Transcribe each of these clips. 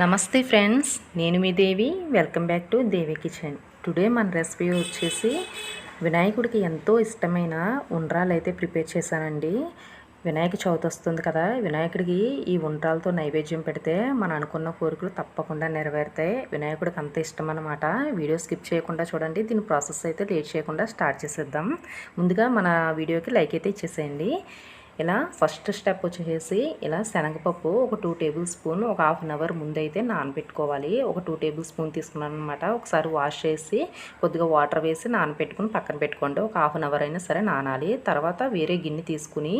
నమస్తే ఫ్రెండ్స్ నేను మీ Devi. Welcome back to Devi kitchen today మన రెసిపీ వచ్చేసి వినాయకుడికి ఎంతో ఇష్టమైన ఉండ్రాలు అయితే ప్రిపేర్ చేశానండి. వినాయక చవితి వస్తుంది కదా వినాయకుడికి ఈ ఉండ్రాలతో నైవేద్యం పెడితే మనం అనుకున్న కోరికలు తప్పకుండా నెరవేరుతాయి. వినాయకుడికి అంత ఇష్టం అనమాట వీడియో స్కిప్ చేయకుండా చూడండి దీని ప్రాసెస్ అయితే లేట్ చేయకుండా స్టార్ట్ చేసేద్దాం. ముందుగా మన వీడియోకి లైక్ అయితే ఇచ్చేసేయండి. ఇలా ఫస్ట్ స్టెప్ వచ్చేసి ఇలా శనగపప్పు ఒక టూ టేబుల్ స్పూన్ ఒక హాఫ్ అన్ అవర్ ముందైతే నానబెట్టుకోవాలి. ఒక టూ టేబుల్ స్పూన్ తీసుకున్నాను అనమాట ఒకసారి వాష్ చేసి కొద్దిగా వాటర్ వేసి నానబెట్టుకుని పక్కన పెట్టుకోండి. ఒక హాఫ్ అన్ అవర్ అయినా సరే నానాలి. తర్వాత వేరే గిన్నె తీసుకుని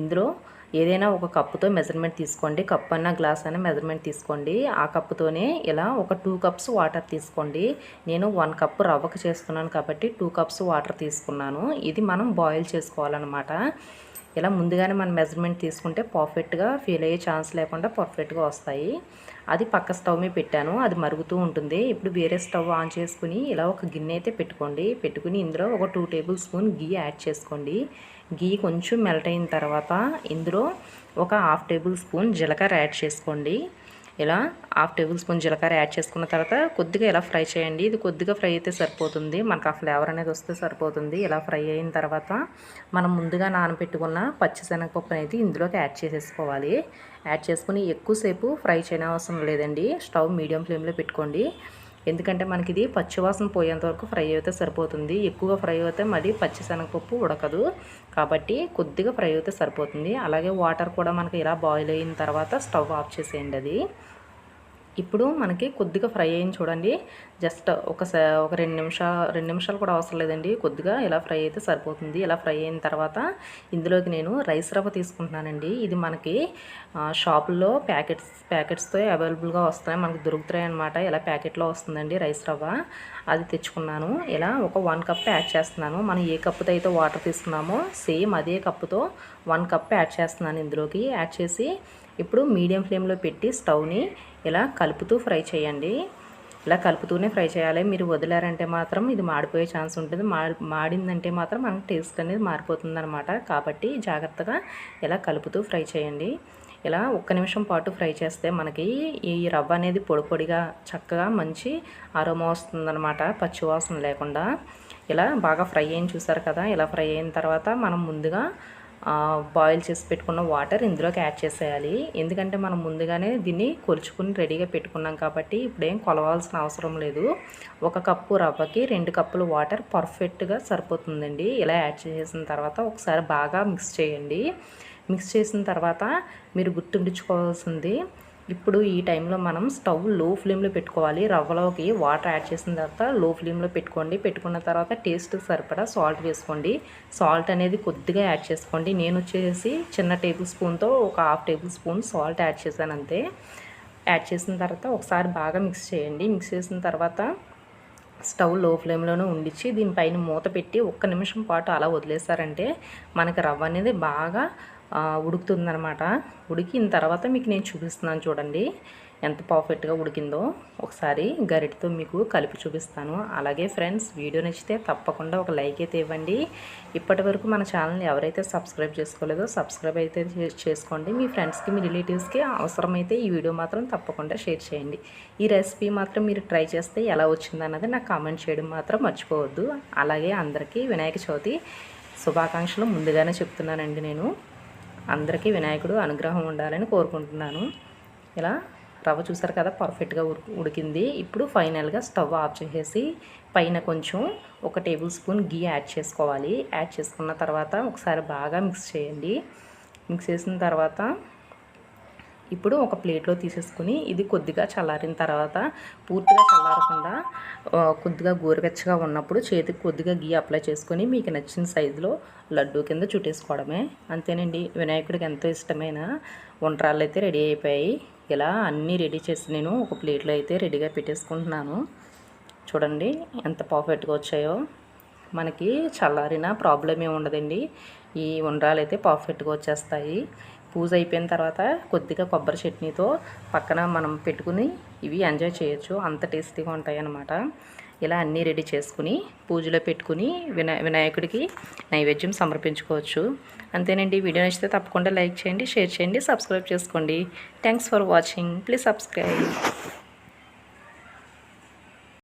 ఇందులో ఏదైనా ఒక కప్పుతో మెజర్మెంట్ తీసుకోండి. కప్ అన్న గ్లాస్ అయినా మెజర్మెంట్ తీసుకోండి. ఆ కప్పుతోనే ఇలా ఒక టూ కప్స్ వాటర్ తీసుకోండి. నేను వన్ కప్ రవ్వకు చేస్తున్నాను కాబట్టి టూ కప్స్ వాటర్ తీసుకున్నాను. ఇది మనం బాయిల్ చేసుకోవాలన్నమాట. ఇలా ముందుగానే మనం మెజర్మెంట్ తీసుకుంటే పర్ఫెక్ట్గా ఫీల్ అయ్యే ఛాన్స్ లేకుండా పర్ఫెక్ట్గా వస్తాయి. అది పక్క స్టవ్ మీద పెట్టాను. అది మరుగుతూ ఉంటుంది. ఇప్పుడు వేరే స్టవ్ ఆన్ చేసుకుని ఇలా ఒక గిన్నె అయితే పెట్టుకోండి. పెట్టుకుని ఇందులో ఒక two tablespoon ghee add చేసుకోండి. గీ కొంచెం మెల్ట్ అయిన తర్వాత ఇందులో ఒక హాఫ్ టేబుల్ స్పూన్ జీలకర్ర యాడ్ చేసుకోండి. ఇలా హాఫ్ టేబుల్ స్పూన్ జీలకర్ర యాడ్ చేసుకున్న తర్వాత కొద్దిగా ఇలా ఫ్రై చేయండి. ఇది కొద్దిగా ఫ్రై అయితే సరిపోతుంది. మనకు ఆ ఫ్లేవర్ అనేది వస్తే సరిపోతుంది. ఇలా ఫ్రై అయిన తర్వాత మనం ముందుగా నానబెట్టుకున్న పచ్చిశనగపప్పు అనేది ఇందులోకి యాడ్ చేసేసుకోవాలి. యాడ్ చేసుకుని ఎక్కువసేపు ఫ్రై చేయనవసరం లేదండి. స్టవ్ మీడియం ఫ్లేమ్లో పెట్టుకోండి. ఎందుకంటే మనకి ఇది పచ్చివాసన పోయేంత వరకు ఫ్రై అయితే సరిపోతుంది. ఎక్కువగా ఫ్రై అయితే మరి పచ్చిశనగపప్పు ఉడకదు. కాబట్టి కొద్దిగా ఫ్రై అయితే సరిపోతుంది. అలాగే వాటర్ కూడా మనకి ఇలా బాయిల్ అయిన తర్వాత స్టవ్ ఆఫ్ చేసేయండి అది. ఇప్పుడు మనకి కొద్దిగా ఫ్రై అయింది చూడండి. జస్ట్ ఒక ఒక రెండు నిమిషాలు రెండు నిమిషాలు కూడా అవసరం లేదండి. కొద్దిగా ఇలా ఫ్రై అయితే సరిపోతుంది. ఇలా ఫ్రై అయిన తర్వాత ఇందులోకి నేను రైస్ రవ్వ తీసుకుంటున్నానండి. ఇది మనకి షాపుల్లో ప్యాకెట్స్ ప్యాకెట్స్తో అవైలబుల్గా వస్తాయి మనకి దొరుకుతాయి అనమాట ఇలా ప్యాకెట్లో వస్తుందండి రైస్ రవ్వ. అది తెచ్చుకున్నాను. ఇలా ఒక వన్ కప్ యాడ్ చేస్తున్నాను. మనం ఏ కప్పుతో అయితే వాటర్ తీసుకున్నామో సేమ్ అదే కప్పుతో వన్ కప్ యాడ్ చేస్తున్నాను ఇందులోకి. యాడ్ చేసి ఇప్పుడు మీడియం ఫ్లేమ్లో పెట్టి స్టవ్ని ఇలా కలుపుతూ ఫ్రై చేయండి. ఇలా కలుపుతూనే ఫ్రై చేయాలి. మీరు వదిలారంటే మాత్రం ఇది మాడిపోయే ఛాన్స్ ఉంటుంది. మాడిందంటే మాత్రం మనకు టేస్ట్ అనేది మారిపోతుంది అనమాట కాబట్టి జాగ్రత్తగా ఇలా కలుపుతూ ఫ్రై చేయండి. ఇలా ఒక్క నిమిషం పాటు ఫ్రై చేస్తే మనకి ఈ రవ్వ అనేది పొడి పొడిగా చక్కగా మంచి అరోమా వస్తుందన్నమాట. పచ్చివాసన లేకుండా. ఇలా బాగా ఫ్రై అయిన చూసారు కదా? ఇలా ఫ్రై అయిన తర్వాత మనం ముందుగా బాయిల్ చేసి పెట్టుకున్న వాటర్ ఇందులోకి యాడ్ చేసేయాలి. ఎందుకంటే మనం ముందుగానే దీన్ని కొలుచుకుని రెడీగా పెట్టుకున్నాం కాబట్టి ఇప్పుడేం కొలవాల్సిన అవసరం లేదు. ఒక కప్పు రవ్వకి రెండు కప్పులు వాటర్ పర్ఫెక్ట్గా సరిపోతుందండి. ఇలా యాడ్ చేసిన తర్వాత ఒకసారి బాగా మిక్స్ చేయండి. మిక్స్ చేసిన తర్వాత మీరు గుర్తుండించుకోవాల్సింది ఇప్పుడు ఈ టైంలో మనం స్టవ్లో ఫ్లేమ్లో పెట్టుకోవాలి. రవ్వలోకి వాటర్ యాడ్ చేసిన తర్వాత లో ఫ్లేమ్లో పెట్టుకోండి. పెట్టుకున్న తర్వాత టేస్ట్ సరిపడా సాల్ట్ వేసుకోండి. సాల్ట్ అనేది కొద్దిగా యాడ్ చేసుకోండి. నేను వచ్చేసి చిన్న టేబుల్ స్పూన్తో ఒక half tablespoon salt add చేశాను అంతే. యాడ్ చేసిన తర్వాత ఒకసారి బాగా మిక్స్ చేయండి. మిక్స్ చేసిన తర్వాత స్టవ్లో ఫ్లేమ్లోనే ఉండిచ్చి దీనిపైన మూత పెట్టి ఒక్క నిమిషం పాటు అలా వదిలేసారంటే మనకి రవ్వ అనేది బాగా ఉడుకుతుందనమాట ఉడికిన తర్వాత మీకు నేను చూపిస్తున్నాను చూడండి. ఎంత పర్ఫెక్ట్గా ఉడికిందో. ఒకసారి గరిటతో మీకు కలిపి చూపిస్తాను. అలాగే ఫ్రెండ్స్ వీడియో నచ్చితే తప్పకుండా ఒక లైక్ అయితే ఇవ్వండి. ఇప్పటి వరకు మన ఛానల్ని ఎవరైతే సబ్స్క్రైబ్ చేసుకోలేదో సబ్స్క్రైబ్ అయితే చేసుకోండి. మీ ఫ్రెండ్స్కి మీ రిలేటివ్స్కి అవసరమైతే ఈ వీడియో మాత్రం తప్పకుండా షేర్ చేయండి. ఈ రెసిపీ మాత్రం మీరు ట్రై చేస్తే ఎలా వచ్చిందన్నది నాకు కామెంట్ చేయడం మాత్రం మర్చిపోవద్దు. అలాగే అందరికీ వినాయక చవితి శుభాకాంక్షలు ముందుగానే చెప్తున్నానండి నేను. అందరికీ వినాయకుడు అనుగ్రహం ఉండాలని కోరుకుంటున్నాను. ఇలా రవ్వ చూసారు కదా పర్ఫెక్ట్గా ఉడికింది. ఇప్పుడు ఫైనల్గా స్టవ్ ఆఫ్ చేసేసి పైన కొంచెం ఒక టేబుల్ స్పూన్ గీ యాడ్ చేసుకోవాలి. యాడ్ చేసుకున్న తర్వాత ఒకసారి బాగా మిక్స్ చేయండి. మిక్స్ చేసిన తర్వాత ఇప్పుడు ఒక ప్లేట్లో తీసేసుకుని ఇది కొద్దిగా చల్లారిన తర్వాత పూర్తిగా చల్లారకుండా కొద్దిగా గోరువెచ్చగా ఉన్నప్పుడు చేతికి కొద్దిగా గీ అప్లై చేసుకొని మీకు నచ్చిన సైజులో లడ్డు కింద చుట్టేసుకోవడమే. అంతేనండి. వినాయకుడికి ఎంతో ఇష్టమైన వంటరాళ్ళు అయితే రెడీ అయిపోయాయి. ఇలా అన్నీ రెడీ చేసి నేను ఒక ప్లేట్లో అయితే రెడీగా పెట్టేసుకుంటున్నాను. చూడండి ఎంత పర్ఫెక్ట్గా వచ్చాయో. మనకి చల్లారిన ప్రాబ్లం ఏమి ఉండదండి. ఈ ఉండ్రాలు అయితే పర్ఫెక్ట్గా వచ్చేస్తాయి. పూజ అయిపోయిన తర్వాత కొద్దిగా కొబ్బరి చట్నీతో పక్కన మనం పెట్టుకుని ఇవి ఎంజాయ్ చేయొచ్చు. అంత టేస్టీగా ఉంటాయి అన్నమాట ఇలా అన్నీ రెడీ చేసుకుని పూజలో పెట్టుకుని వినా వినాయకుడికి నైవేద్యం సమర్పించుకోవచ్చు. అంతేనండి. వీడియో నచ్చితే తప్పకుండా లైక్ చేయండి షేర్ చేయండి సబ్స్క్రైబ్ చేసుకోండి. Thanks for watching. Please subscribe.